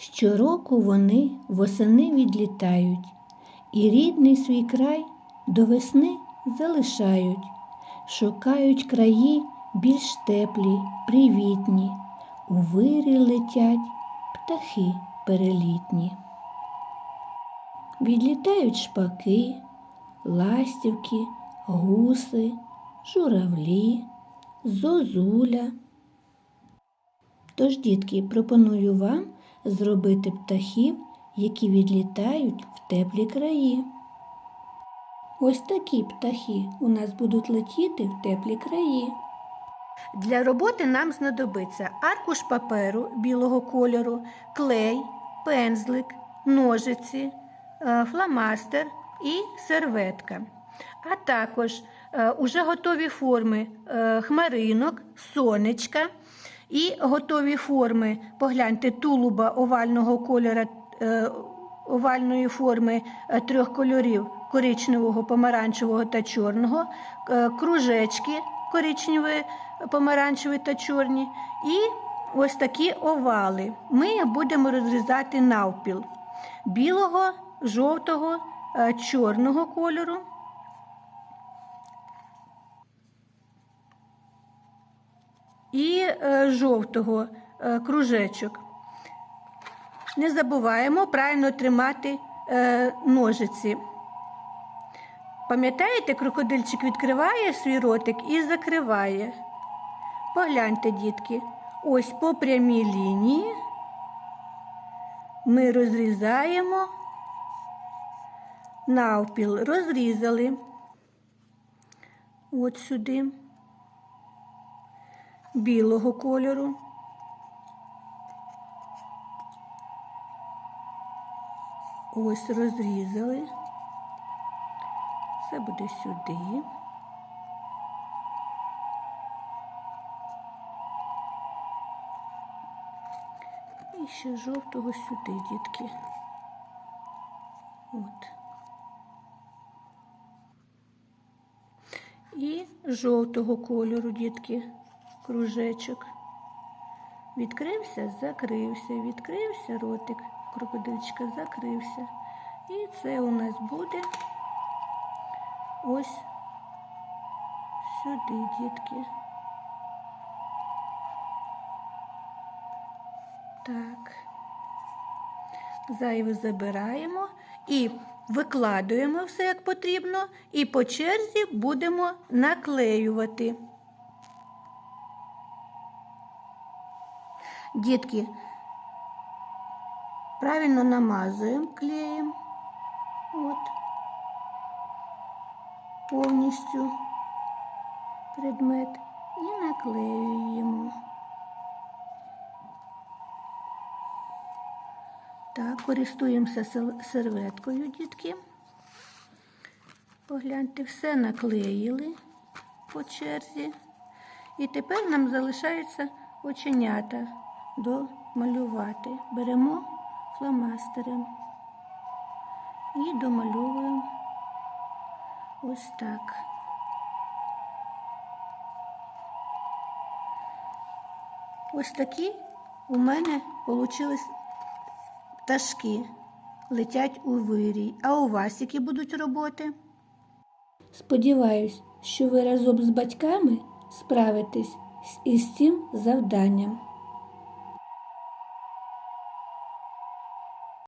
Щороку вони восени відлітають і рідний свій край до весни залишають, шукають краї більш теплі, привітні, у вирі летять птахи перелітні. Відлітають шпаки, ластівки, гуси, журавлі, зозуля. Тож, дітки, пропоную вам зробити птахів, які відлітають в теплі краї. Ось такі птахи у нас будуть летіти в теплі краї. Для роботи нам знадобиться аркуш паперу білого кольору, клей, пензлик, ножиці, е, фломастер і серветка. А також е, уже готові форми е, хмаринок, сонечка і готові форми, погляньте, тулуба овального кольора, е, овальної форми е, трьох кольорів. Коричневого, помаранчевого та чорного, е, кружечки коричневі, помаранчеві та чорні, і ось такі овали. Ми будемо розрізати навпіл. Білого, жовтого, чорного кольору. І е, жовтого е, кружечок. Не забуваємо правильно тримати е, ножиці. Пам'ятаєте, крокодильчик відкриває свій ротик і закриває. Погляньте, дітки, ось по прямій лінії ми розрізаємо навпіл, розрізали от сюди білого кольору. Ось розрізали. Це буде сюди. І ще жовтого сюди, дітки. От. І жовтого кольору, дітки, кружечок. Відкрився, закрився, відкрився ротик крокодильчика, закрився. І це у нас буде ось сюди, дітки. Так. Зайве забираємо і викладуємо все як потрібно, і по черзі будемо наклеювати. Дітки, правильно намазуємо клеєм. От. Повністю предмет і наклеюємо. Так, користуємося серветкою, дітки. Погляньте, все наклеїли по черзі. І тепер нам залишається оченята домалювати. Беремо фломастером і домальовуємо ось так. Ось такі у мене вийшли пташки. Летять у вирій. А у вас які будуть роботи? Сподіваюсь, що ви разом з батьками справитесь із цим завданням.